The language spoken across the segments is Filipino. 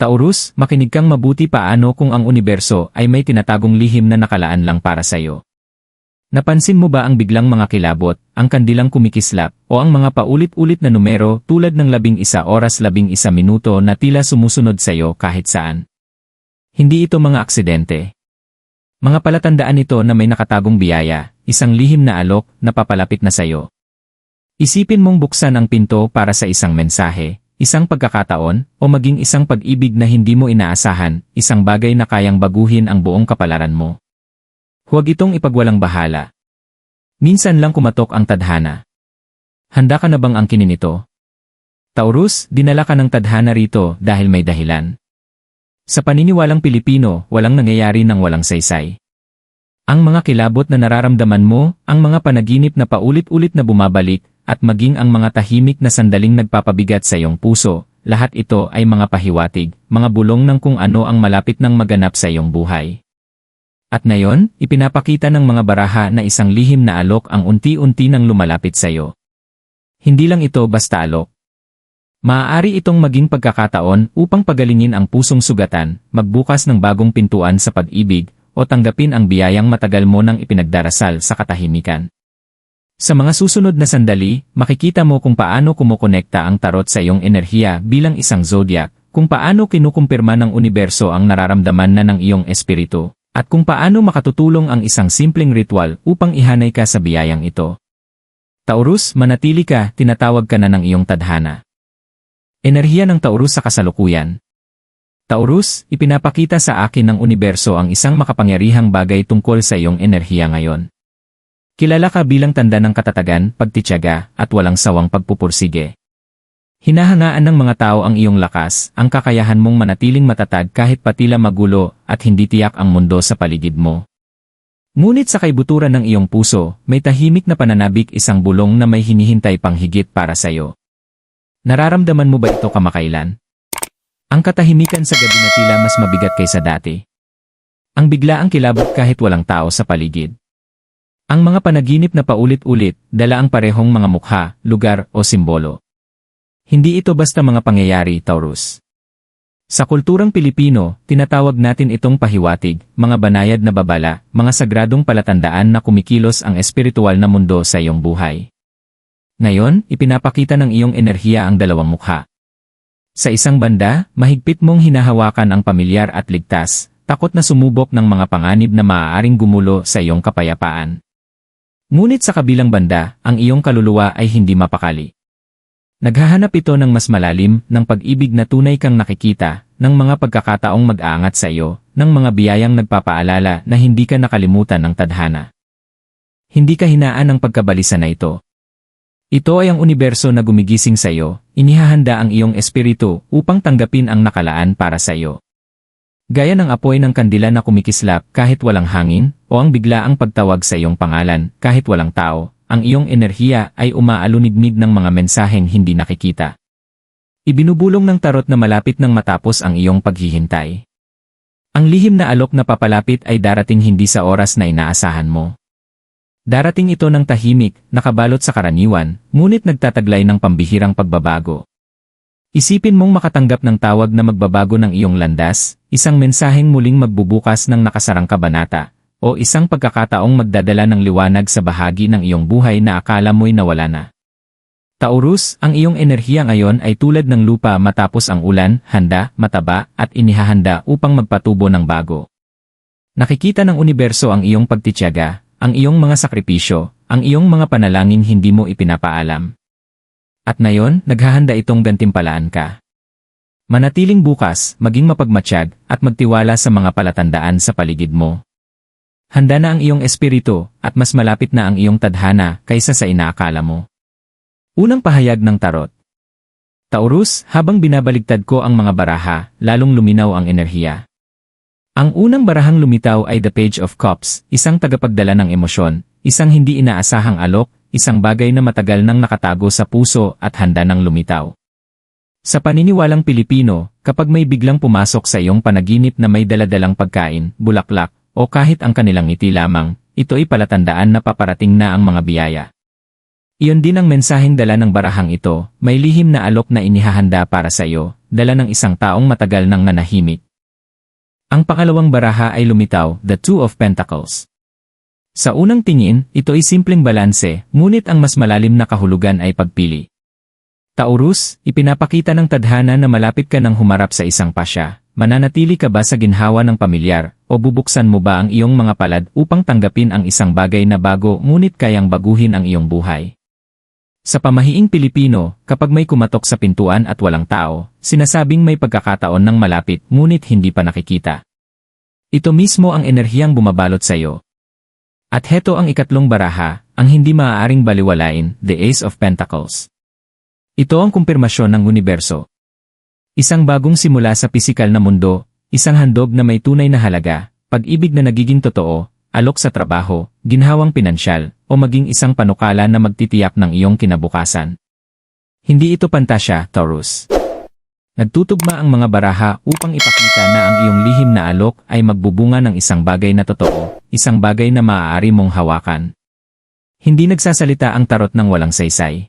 Taurus, makinig kang mabuti paano kung ang universo ay may tinatagong lihim na nakalaan lang para sa'yo. Napansin mo ba ang biglang mga kilabot, ang kandilang kumikislap, o ang mga paulit-ulit na numero tulad ng labing isa oras labing isa minuto na tila sumusunod sa'yo kahit saan? Hindi ito mga aksidente. Mga palatandaan ito na may nakatagong biyaya, isang lihim na alok na papalapit na sa'yo. Isipin mong buksan ang pinto para sa isang mensahe, isang pagkakataon, o maging isang pag-ibig na hindi mo inaasahan, isang bagay na kayang baguhin ang buong kapalaran mo. Huwag itong ipagwalang bahala. Minsan lang kumatok ang tadhana. Handa ka na bang angkinin ito? Taurus, dinala ka ng tadhana rito dahil may dahilan. Sa paniniwalang Pilipino, walang nangyayari ng walang saysay. Ang mga kilabot na nararamdaman mo, ang mga panaginip na paulit-ulit na bumabalik, at maging ang mga tahimik na sandaling nagpapabigat sa iyong puso, lahat ito ay mga pahiwatig, mga bulong ng kung ano ang malapit ng maganap sa iyong buhay. At ngayon, ipinapakita ng mga baraha na isang lihim na alok ang unti-unti nang lumalapit sa iyo. Hindi lang ito basta alok. Maaari itong maging pagkakataon upang pagalingin ang pusong sugatan, magbukas ng bagong pintuan sa pag-ibig, o tanggapin ang biyayang matagal mo nang ipinagdarasal sa katahimikan. Sa mga susunod na sandali, makikita mo kung paano kumukonekta ang tarot sa iyong enerhiya bilang isang zodiac, kung paano kinukumpirma ng universo ang nararamdaman na ng iyong espiritu, at kung paano makatutulong ang isang simpleng ritual upang ihanay ka sa biyayang ito. Taurus, manatili ka, tinatawag ka na ng iyong tadhana. Enerhiya ng Taurus sa kasalukuyan. Taurus, ipinapakita sa akin ng universo ang isang makapangyarihang bagay tungkol sa iyong enerhiya ngayon. Kilala ka bilang tanda ng katatagan, pagtityaga, at walang sawang pagpupursige. Hinahangaan ng mga tao ang iyong lakas, ang kakayahan mong manatiling matatag kahit patila magulo at hindi tiyak ang mundo sa paligid mo. Ngunit sa kaibuturan ng iyong puso, may tahimik na pananabik isang bulong na may hinihintay pang higit para sa iyo. Nararamdaman mo ba ito kamakailan? Ang katahimikan sa gabi na tila mas mabigat kaysa dati. Ang bigla ang kilabot kahit walang tao sa paligid. Ang mga panaginip na paulit-ulit, dala ang parehong mga mukha, lugar o simbolo. Hindi ito basta mga pangyayari, Taurus. Sa kulturang Pilipino, tinatawag natin itong pahiwatig, mga banayad na babala, mga sagradong palatandaan na kumikilos ang espiritual na mundo sa iyong buhay. Ngayon, ipinapakita ng iyong enerhiya ang dalawang mukha. Sa isang banda, mahigpit mong hinahawakan ang pamilyar at ligtas, takot na sumubok ng mga panganib na maaaring gumulo sa iyong kapayapaan. Ngunit sa kabilang banda, ang iyong kaluluwa ay hindi mapakali. Naghahanap ito ng mas malalim, ng pag-ibig na tunay kang nakikita, ng mga pagkakataong mag-aangat sa iyo, ng mga biyayang nagpapaalala na hindi ka nakalimutan ng tadhana. Hindi ka hinaan ng pagkabalisa na ito. Ito ay ang universo na gumigising sa iyo, inihahanda ang iyong espiritu upang tanggapin ang nakalaan para sa iyo. Gaya ng apoy ng kandila na kumikislap kahit walang hangin, o ang biglaang pagtawag sa iyong pangalan kahit walang tao, ang iyong enerhiya ay umaalunigmig ng mga mensaheng hindi nakikita. Ibinubulong ng tarot na malapit nang matapos ang iyong paghihintay. Ang lihim na alok na papalapit ay darating hindi sa oras na inaasahan mo. Darating ito ng tahimik, nakabalot sa karaniwan, ngunit nagtataglay ng pambihirang pagbabago. Isipin mong makatanggap ng tawag na magbabago ng iyong landas, isang mensaheng muling magbubukas ng nakasarang kabanata, o isang pagkakataong magdadala ng liwanag sa bahagi ng iyong buhay na akala mo'y nawala na. Taurus, ang iyong enerhiya ngayon ay tulad ng lupa matapos ang ulan, handa, mataba, at inihahanda upang magpatubo ng bago. Nakikita ng universo ang iyong pagtityaga, ang iyong mga sakripisyo, ang iyong mga panalangin hindi mo ipinapaalam. At ngayon, naghahanda itong gantimpalaan ka. Manatiling bukas, maging mapagmatsyag, at magtiwala sa mga palatandaan sa paligid mo. Handa na ang iyong espiritu, at mas malapit na ang iyong tadhana kaysa sa inaakala mo. Unang pahayag ng tarot. Taurus, habang binabaligtad ko ang mga baraha, lalong luminaw ang enerhiya. Ang unang barahang lumitaw ay The Page of Cups, isang tagapagdala ng emosyon, isang hindi inaasahang alok, isang bagay na matagal nang nakatago sa puso at handa nang lumitaw. Sa paniniwalang Pilipino, kapag may biglang pumasok sa iyong panaginip na may daladalang pagkain, bulaklak, o kahit ang kanilang ngiti lamang, ito ay palatandaan na paparating na ang mga biyaya. Iyon din ang mensaheng dala ng barahang ito, may lihim na alok na inihahanda para sa iyo, dala ng isang taong matagal nang nanahimik. Ang pangalawang baraha ay lumitaw, The Two of Pentacles. Sa unang tingin, ito ay simpleng balanse, ngunit ang mas malalim na kahulugan ay pagpili. Taurus, ipinapakita ng tadhana na malapit ka nang humarap sa isang pasya. Mananatili ka ba sa ginhawa ng pamilyar, o bubuksan mo ba ang iyong mga palad upang tanggapin ang isang bagay na bago ngunit kayang baguhin ang iyong buhay? Sa pamahiing Pilipino, kapag may kumatok sa pintuan at walang tao, sinasabing may pagkakataon ng malapit ngunit hindi pa nakikita. Ito mismo ang enerhiyang bumabalot sa iyo. At heto ang ikatlong baraha, ang hindi maaaring baliwalain, the Ace of Pentacles. Ito ang kumpirmasyon ng universo. Isang bagong simula sa pisikal na mundo, isang handog na may tunay na halaga, pag-ibig na nagiging totoo, alok sa trabaho, ginhawang pinansyal, o maging isang panukala na magtitiyak ng iyong kinabukasan. Hindi ito pantasya, Taurus. Nagtutugma ang mga baraha upang ipakita na ang iyong lihim na alok ay magbubunga ng isang bagay na totoo, isang bagay na maaari mong hawakan. Hindi nagsasalita ang tarot ng walang saysay.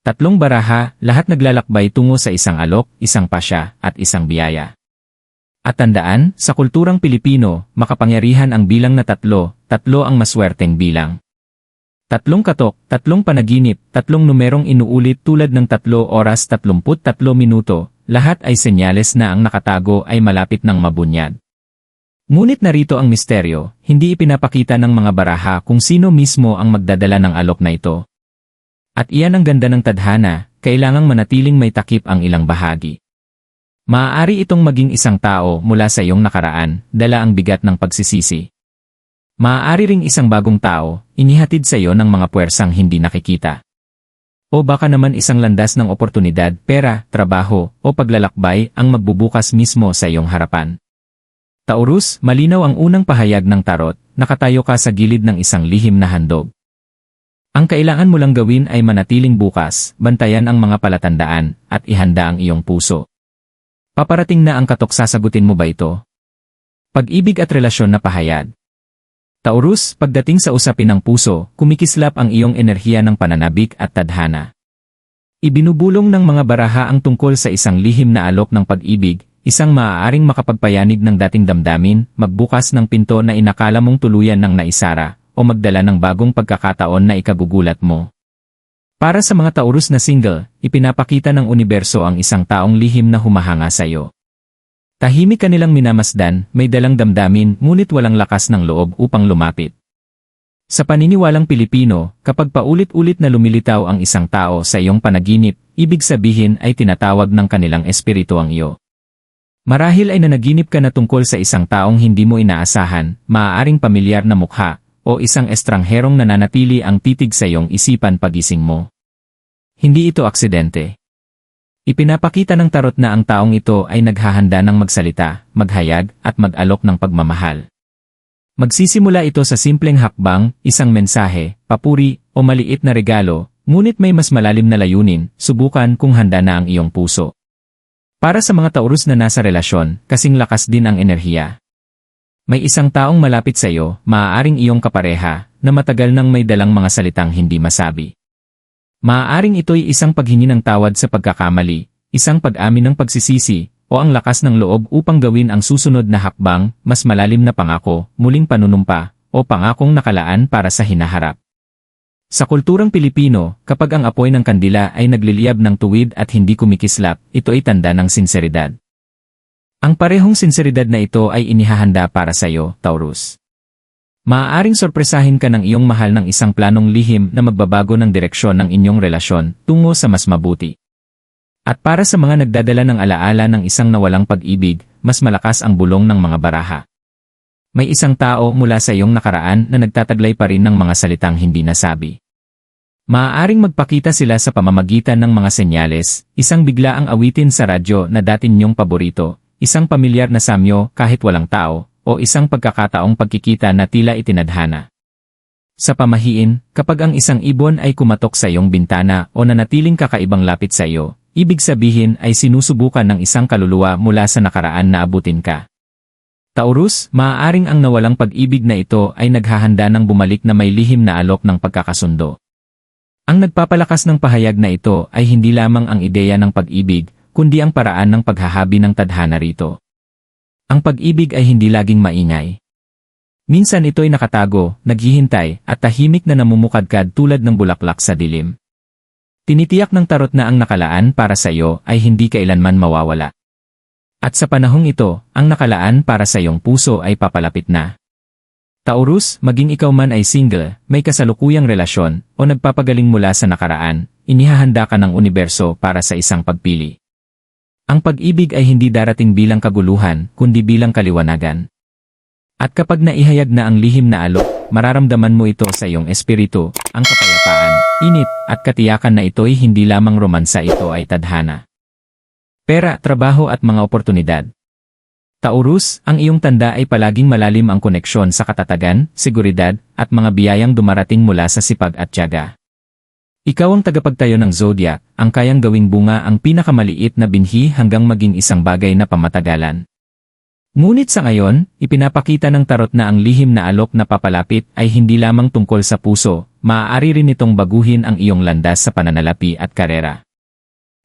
Tatlong baraha, lahat naglalakbay tungo sa isang alok, isang pasya, at isang biyaya. At tandaan, sa kulturang Pilipino, makapangyarihan ang bilang na tatlo, tatlo ang maswerteng bilang. Tatlong katok, tatlong panaginip, tatlong numerong inuulit tulad ng tatlo oras 33 minuto, lahat ay senyales na ang nakatago ay malapit ng mabunyad. Ngunit narito ang misteryo, hindi ipinapakita ng mga baraha kung sino mismo ang magdadala ng alok na ito. At iyan ang ganda ng tadhana, kailangang manatiling may takip ang ilang bahagi. Maaari itong maging isang tao mula sa iyong nakaraan, dala ang bigat ng pagsisisi. Maaari ring isang bagong tao, inihatid sa iyo ng mga puwersang hindi nakikita. O baka naman isang landas ng oportunidad, pera, trabaho, o paglalakbay ang magbubukas mismo sa iyong harapan. Taurus, malinaw ang unang pahayag ng tarot, nakatayo ka sa gilid ng isang lihim na handog. Ang kailangan mo lang gawin ay manatiling bukas, bantayan ang mga palatandaan, at ihanda ang iyong puso. Paparating na ang katok sasagutin mo ba ito? Pag-ibig at relasyon na pahayag. Taurus, pagdating sa usapin ng puso, kumikislap ang iyong enerhiya ng pananabik at tadhana. Ibinubulong ng mga baraha ang tungkol sa isang lihim na alok ng pag-ibig, isang maaaring makapagpayanig ng dating damdamin, magbukas ng pinto na inakala mong tuluyan ng naisara, o magdala ng bagong pagkakataon na ikagugulat mo. Para sa mga Taurus na single, ipinapakita ng universo ang isang taong lihim na humahanga sa iyo. Tahimik kanilang minamasdan, may dalang damdamin ngunit walang lakas ng loob upang lumapit. Sa paniniwalang Pilipino, kapag paulit-ulit na lumilitaw ang isang tao sa iyong panaginip, ibig sabihin ay tinatawag ng kanilang espiritu ang iyo. Marahil ay nanaginip ka na tungkol sa isang taong hindi mo inaasahan, maaaring pamilyar na mukha, o isang estrangherong nananatili ang titig sa iyong isipan pagising mo. Hindi ito aksidente. Ipinapakita ng tarot na ang taong ito ay naghahanda ng magsalita, maghayag, at mag-alok ng pagmamahal. Magsisimula ito sa simpleng hakbang, isang mensahe, papuri, o maliit na regalo, ngunit may mas malalim na layunin, subukan kung handa na ang iyong puso. Para sa mga Taurus na nasa relasyon, kasing lakas din ang enerhiya. May isang taong malapit sa iyo, maaaring iyong kapareha, na matagal nang may dalang mga salitang hindi masabi. Maaaring ito'y isang paghingi ng tawad sa pagkakamali, isang pag-amin ng pagsisisi, o ang lakas ng loob upang gawin ang susunod na hakbang, mas malalim na pangako, muling panunumpa, o pangakong nakalaan para sa hinaharap. Sa kulturang Pilipino, kapag ang apoy ng kandila ay nagliliyab ng tuwid at hindi kumikislap, ito ay tanda ng sinseridad. Ang parehong sinseridad na ito ay inihahanda para sa iyo, Taurus. Maaaring sorpresahin ka ng iyong mahal ng isang planong lihim na magbabago ng direksyon ng inyong relasyon tungo sa mas mabuti. At para sa mga nagdadala ng alaala ng isang nawalang pag-ibig, mas malakas ang bulong ng mga baraha. May isang tao mula sa iyong nakaraan na nagtataglay pa rin ng mga salitang hindi nasabi. Maaaring magpakita sila sa pamamagitan ng mga senyales, isang biglaang awitin sa radyo na dati ninyong paborito, isang pamilyar na samyo kahit walang tao, o isang pagkakataong pagkikita na tila itinadhana. Sa pamahiin, kapag ang isang ibon ay kumatok sa iyong bintana o nanatiling kakaibang lapit sa iyo, ibig sabihin ay sinusubukan ng isang kaluluwa mula sa nakaraan na abutin ka. Taurus, maaaring ang nawalang pag-ibig na ito ay naghahanda ng bumalik na may lihim na alok ng pagkakasundo. Ang nagpapalakas ng pahayag na ito ay hindi lamang ang ideya ng pag-ibig, kundi ang paraan ng paghahabi ng tadhana rito. Ang pag-ibig ay hindi laging maingay. Minsan ito'y nakatago, naghihintay, at tahimik na namumukadkad tulad ng bulaklak sa dilim. Tinitiyak ng tarot na ang nakalaan para sa iyo ay hindi kailanman mawawala. At sa panahong ito, ang nakalaan para sa iyong puso ay papalapit na. Taurus, maging ikaw man ay single, may kasalukuyang relasyon, o nagpapagaling mula sa nakaraan, inihahanda ka ng universo para sa isang pagpili. Ang pag-ibig ay hindi darating bilang kaguluhan, kundi bilang kaliwanagan. At kapag naihayag na ang lihim na alok, mararamdaman mo ito sa iyong espiritu, ang kapayapaan, init, at katiyakan na ito'y hindi lamang romansa ito ay tadhana. Pera, trabaho at mga oportunidad. Taurus, ang iyong tanda ay palaging malalim ang koneksyon sa katatagan, seguridad, at mga biyayang dumarating mula sa sipag at tiyaga. Ikaw ang tagapagtayo ng zodiac, ang kayang gawing bunga ang pinakamaliit na binhi hanggang maging isang bagay na pamatagalan. Ngunit sa ngayon, ipinapakita ng tarot na ang lihim na alok na papalapit ay hindi lamang tungkol sa puso, maaari rin itong baguhin ang iyong landas sa pananalapi at karera.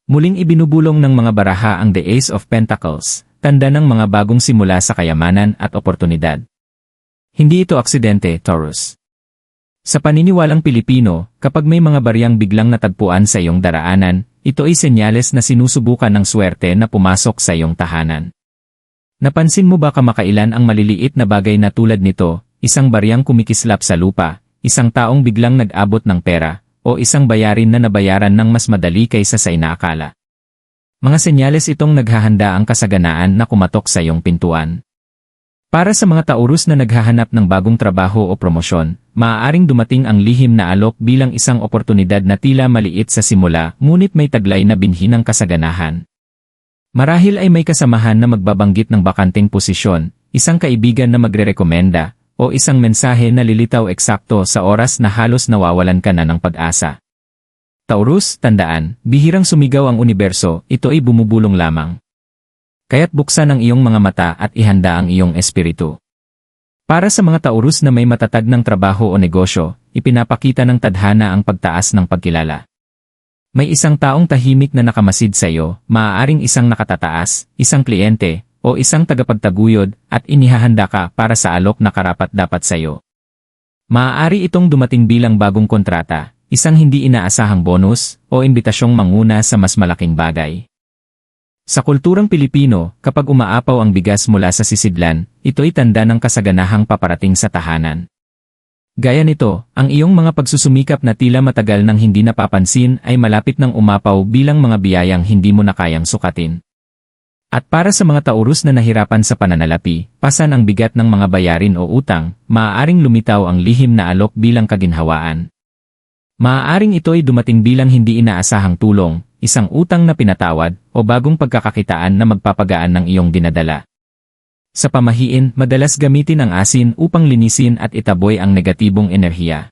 Muling ibinubulong ng mga baraha ang The Ace of Pentacles, tanda ng mga bagong simula sa kayamanan at oportunidad. Hindi ito aksidente, Taurus. Sa paniniwalang Pilipino, kapag may mga bariyang biglang natagpuan sa iyong daraanan, ito ay senyales na sinusubukan ng swerte na pumasok sa iyong tahanan. Napansin mo ba kamakailan ang maliliit na bagay na tulad nito, isang bariyang kumikislap sa lupa, isang taong biglang nag-abot ng pera, o isang bayarin na nabayaran ng mas madali kaysa sa inaakala? Mga senyales itong naghahanda ang kasaganaan na kumatok sa iyong pintuan. Para sa mga taurus na naghahanap ng bagong trabaho o promosyon, maaaring dumating ang lihim na alok bilang isang oportunidad na tila maliit sa simula ngunit may taglay na binhi ng kasaganahan. Marahil ay may kasamahan na magbabanggit ng bakanting posisyon, isang kaibigan na magrerekomenda, o isang mensahe na lilitaw eksakto sa oras na halos nawawalan ka na ng pag-asa. Taurus, tandaan, bihirang sumigaw ang universo, ito ay bumubulong lamang. Kaya't buksan ang iyong mga mata at ihanda ang iyong espiritu. Para sa mga Taurus na may matatag ng trabaho o negosyo, ipinapakita ng tadhana ang pagtaas ng pagkilala. May isang taong tahimik na nakamasid sa iyo, maaaring isang nakatataas, isang kliyente, o isang tagapagtaguyod, at inihahanda ka para sa alok na karapat dapat sa iyo. Maaari itong dumating bilang bagong kontrata, isang hindi inaasahang bonus o imbitasyong manguna sa mas malaking bagay. Sa kulturang Pilipino, kapag umaapaw ang bigas mula sa sisidlan, ito'y tanda ng kasaganahang paparating sa tahanan. Gaya nito, ang iyong mga pagsusumikap na tila matagal nang hindi napapansin ay malapit ng umapaw bilang mga biyayang hindi mo na kayang sukatin. At para sa mga taurus na nahirapan sa pananalapi, pasan ang bigat ng mga bayarin o utang, maaaring lumitaw ang lihim na alok bilang kaginhawaan. Maaaring ito ay dumating bilang hindi inaasahang tulong, isang utang na pinatawad, o bagong pagkakakitaan na magpapagaan ng iyong dinadala. Sa pamahiin, madalas gamitin ang asin upang linisin at itaboy ang negatibong enerhiya.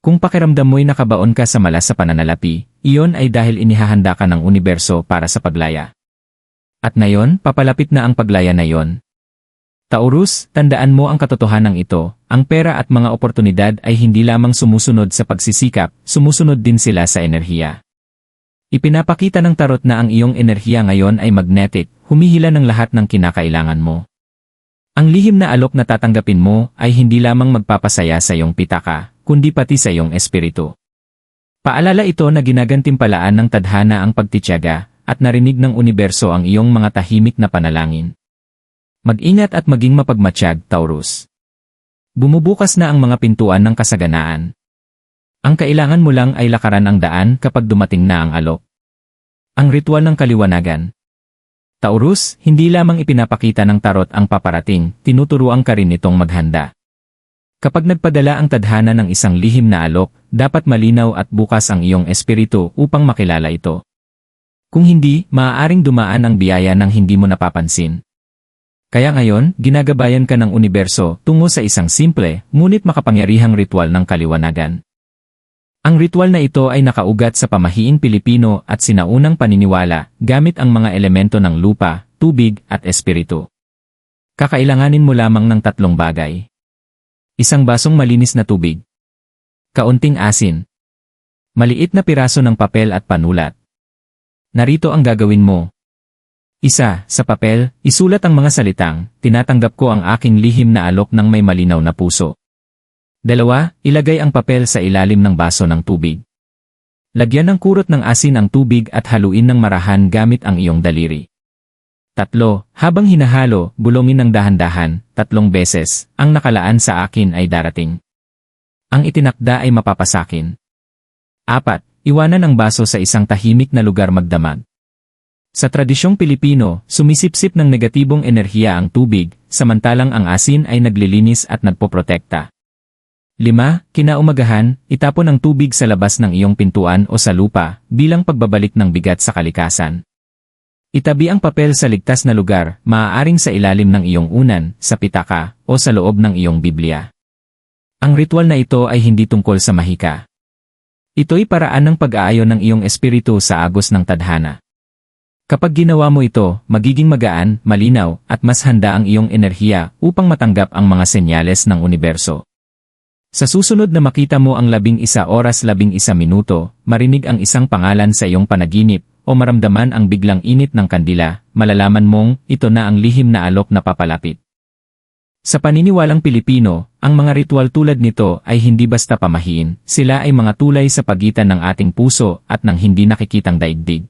Kung pakiramdam mo'y nakabaon ka sa malas sa pananalapi, iyon ay dahil inihahanda ka ng universo para sa paglaya. At ngayon, papalapit na ang paglaya na yon. Taurus, tandaan mo ang katotohanan ito, ang pera at mga oportunidad ay hindi lamang sumusunod sa pagsisikap, sumusunod din sila sa enerhiya. Ipinapakita ng tarot na ang iyong enerhiya ngayon ay magnetic, humihila ng lahat ng kinakailangan mo. Ang lihim na alok na tatanggapin mo ay hindi lamang magpapasaya sa iyong pitaka, kundi pati sa iyong espiritu. Paalala ito na ginagantimpalaan ng tadhana ang pagtityaga, at narinig ng universo ang iyong mga tahimik na panalangin. Mag-ingat at maging mapagmatsyag, Taurus. Bumubukas na ang mga pintuan ng kasaganaan. Ang kailangan mo lang ay lakaran ang daan kapag dumating na ang alok. Ang ritual ng kaliwanagan. Taurus, hindi lamang ipinapakita ng tarot ang paparating, tinuturuan ka rin itong maghanda. Kapag nagpadala ang tadhana ng isang lihim na alok, dapat malinaw at bukas ang iyong espiritu upang makilala ito. Kung hindi, maaaring dumaan ang biyaya ng hindi mo napapansin. Kaya ngayon, ginagabayan ka ng universo tungo sa isang simple, ngunit makapangyarihang ritual ng kaliwanagan. Ang ritual na ito ay nakaugat sa pamahiing Pilipino at sinaunang paniniwala gamit ang mga elemento ng lupa, tubig at espiritu. Kakailanganin mo lamang ng tatlong bagay. Isang basong malinis na tubig. Kaunting asin. Maliit na piraso ng papel at panulat. narito ang gagawin mo. Isa, sa papel, isulat ang mga salitang, tinatanggap ko ang aking lihim na alok ng may malinaw na puso. Dalawa, ilagay ang papel sa ilalim ng baso ng tubig. Lagyan ng kurot ng asin ang tubig at haluin ng marahan gamit ang iyong daliri. Tatlo, habang hinahalo, bulongin ng dahan-dahan, tatlong beses, ang nakalaan sa akin ay darating. Ang itinakda ay mapapasakin. Apat, iwanan ang baso sa isang tahimik na lugar magdamag. Sa tradisyong Pilipino, sumisipsip ng negatibong enerhiya ang tubig, samantalang ang asin ay naglilinis at nagpoprotekta. 5. Kinaumagahan, itapon ang tubig sa labas ng iyong pintuan o sa lupa bilang pagbabalik ng bigat sa kalikasan. Itabi ang papel sa ligtas na lugar, maaaring sa ilalim ng iyong unan, sa pitaka, o sa loob ng iyong Biblia. Ang ritual na ito ay hindi tungkol sa mahika. Ito'y paraan ng pag-aayon ng iyong espiritu sa agos ng tadhana. Kapag ginawa mo ito, magiging magaan, malinaw, at mas handa ang iyong enerhiya upang matanggap ang mga senyales ng universo. Sa susunod na makita mo ang labing isa oras labing isa minuto, marinig ang isang pangalan sa iyong panaginip, o maramdaman ang biglang init ng kandila, malalaman mong ito na ang lihim na alok na papalapit. Sa paniniwalang Pilipino, ang mga ritual tulad nito ay hindi basta pamahiin, sila ay mga tulay sa pagitan ng ating puso at ng hindi nakikitang daigdig.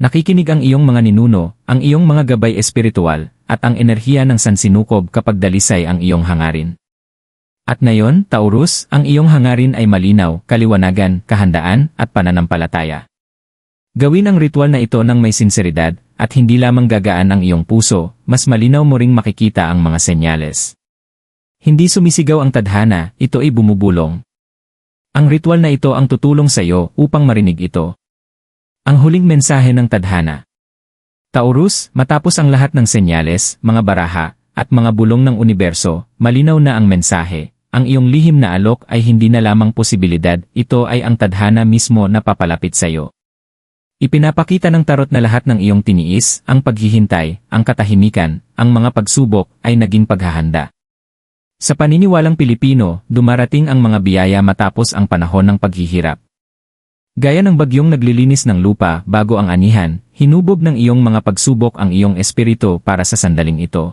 Nakikinig ang iyong mga ninuno, ang iyong mga gabay espiritual, at ang enerhiya ng sansinukob kapag dalisay ang iyong hangarin. At ngayon, Taurus, ang iyong hangarin ay malinaw, kaliwanagan, kahandaan, at pananampalataya. Gawin ang ritual na ito ng may sinseridad, at hindi lamang gagaan ang iyong puso, mas malinaw mo ring makikita ang mga senyales. Hindi sumisigaw ang tadhana, ito ay bumubulong. Ang ritual na ito ang tutulong sa iyo upang marinig ito. Ang huling mensahe ng tadhana. Taurus, matapos ang lahat ng senyales, mga baraha, at mga bulong ng universo, malinaw na ang mensahe, ang iyong lihim na alok ay hindi na lamang posibilidad, ito ay ang tadhana mismo na papalapit sa iyo. Ipinapakita ng tarot na lahat ng iyong tiniis, ang paghihintay, ang katahimikan, ang mga pagsubok, ay naging paghahanda. Sa paniniwalang Pilipino, dumarating ang mga biyaya matapos ang panahon ng paghihirap. Gaya ng bagyong naglilinis ng lupa bago ang anihan, hinubog ng iyong mga pagsubok ang iyong espiritu para sa sandaling ito.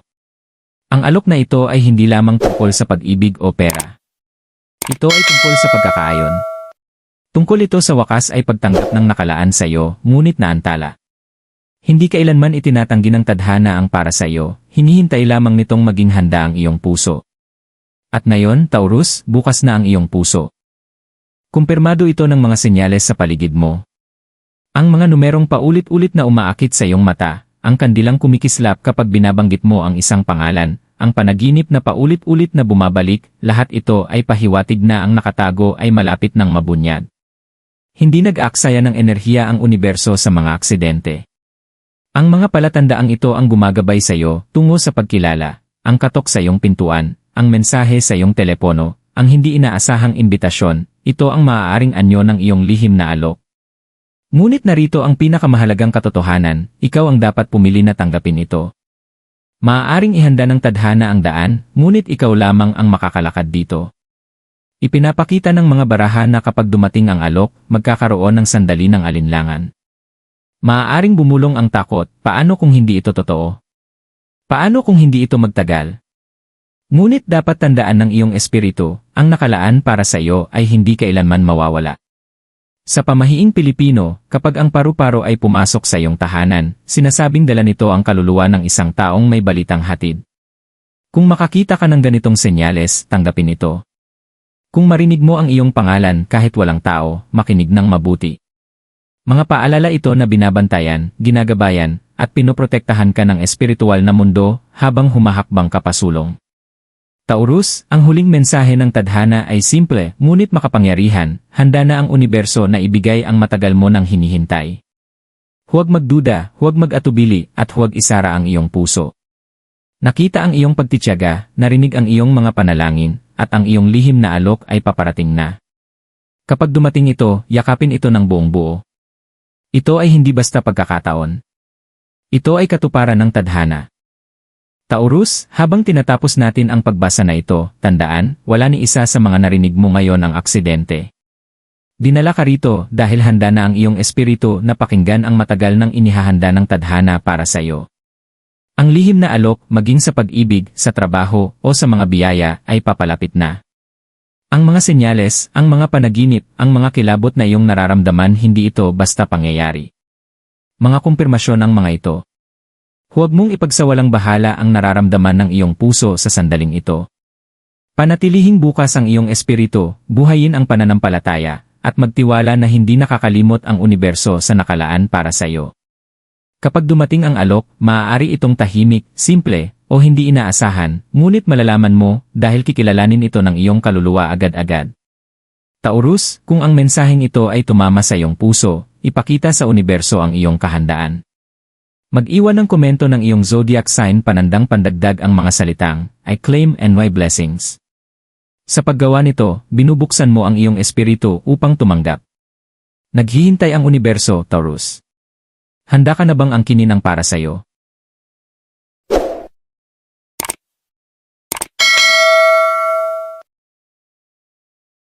Ang alok na ito ay hindi lamang tungkol sa pag-ibig o pera. Ito ay tungkol sa pagkakaayon. Tungkol ito sa wakas ay pagtanggap ng nakalaan sa iyo, ngunit naantala. Hindi kailanman itinatanggi ng tadhana ang para sa iyo, hinihintay lamang nitong maging handa ang iyong puso. At ngayon, Taurus, bukas na ang iyong puso. Kumpirmado ito ng mga senyales sa paligid mo. Ang mga numerong paulit-ulit na umaakit sa iyong mata, ang kandilang kumikislap kapag binabanggit mo ang isang pangalan, ang panaginip na paulit-ulit na bumabalik, lahat ito ay pahiwatig na ang nakatago ay malapit ng mabunyad. Hindi nag-aksaya ng enerhiya ang universo sa mga aksidente. Ang mga palatandaang ito ang gumagabay sa iyo tungo sa pagkilala, ang katok sa iyong pintuan, ang mensahe sa iyong telepono, ang hindi inaasahang imbitasyon, ito ang maaaring anyo ng iyong lihim na alok. Ngunit narito ang pinakamahalagang katotohanan, ikaw ang dapat pumili na tanggapin ito. Maaaring ihanda ng tadhana ang daan, ngunit ikaw lamang ang makakalakad dito. Ipinapakita ng mga baraha na kapag dumating ang alok, magkakaroon ng sandali ng alinlangan. Maaaring bumulong ang takot, paano kung hindi ito totoo? Paano kung hindi ito magtagal? Ngunit dapat tandaan ng iyong espiritu, ang nakalaan para sa iyo ay hindi kailanman mawawala. Sa pamahiing Pilipino, kapag ang paru-paro ay pumasok sa iyong tahanan, sinasabing dala nito ang kaluluwa ng isang taong may balitang hatid. Kung makakita ka ng ganitong senyales, tanggapin ito. Kung marinig mo ang iyong pangalan kahit walang tao, makinig ng mabuti. Mga paalala ito na binabantayan, ginagabayan, at pinoprotektahan ka ng espiritual na mundo habang humahakbang ka pasulong. Taurus, ang huling mensahe ng tadhana ay simple, ngunit makapangyarihan, handa na ang universo na ibigay ang matagal mo nang hinihintay. Huwag magduda, huwag mag-atubili, at huwag isara ang iyong puso. Nakita ang iyong pagtityaga, narinig ang iyong mga panalangin, at ang iyong lihim na alok ay paparating na. Kapag dumating ito, yakapin ito ng buong buo. Ito ay hindi basta pagkakataon. Ito ay katuparan ng tadhana. Taurus, habang tinatapos natin ang pagbasa na ito, tandaan, wala ni isa sa mga narinig mo ngayon ang aksidente. Dinala ka rito dahil handa na ang iyong espiritu na pakinggan ang matagal ng inihahanda ng tadhana para sa iyo. Ang lihim na alok maging sa pag-ibig, sa trabaho, o sa mga biyaya ay papalapit na. Ang mga senyales, ang mga panaginip, ang mga kilabot na iyong nararamdaman hindi ito basta pangyayari. Mga kumpirmasyon ang mga ito. Huwag mong ipagsawalang bahala ang nararamdaman ng iyong puso sa sandaling ito. Panatilihing bukas ang iyong espiritu, buhayin ang pananampalataya, at magtiwala na hindi nakakalimot ang universo sa nakalaan para sa iyo. Kapag dumating ang alok, maaari itong tahimik, simple, o hindi inaasahan, ngunit malalaman mo dahil kikilalanin ito ng iyong kaluluwa agad-agad. Taurus, kung ang mensaheng ito ay tumama sa iyong puso, ipakita sa universo ang iyong kahandaan. Mag-iwan ng komento ng iyong zodiac sign panandang pandagdag ang mga salitang, I claim and my blessings. Sa paggawa nito, binubuksan mo ang iyong espiritu upang tumanggap. Naghihintay ang universo, Taurus. Handa ka na bang ang para sa iyo?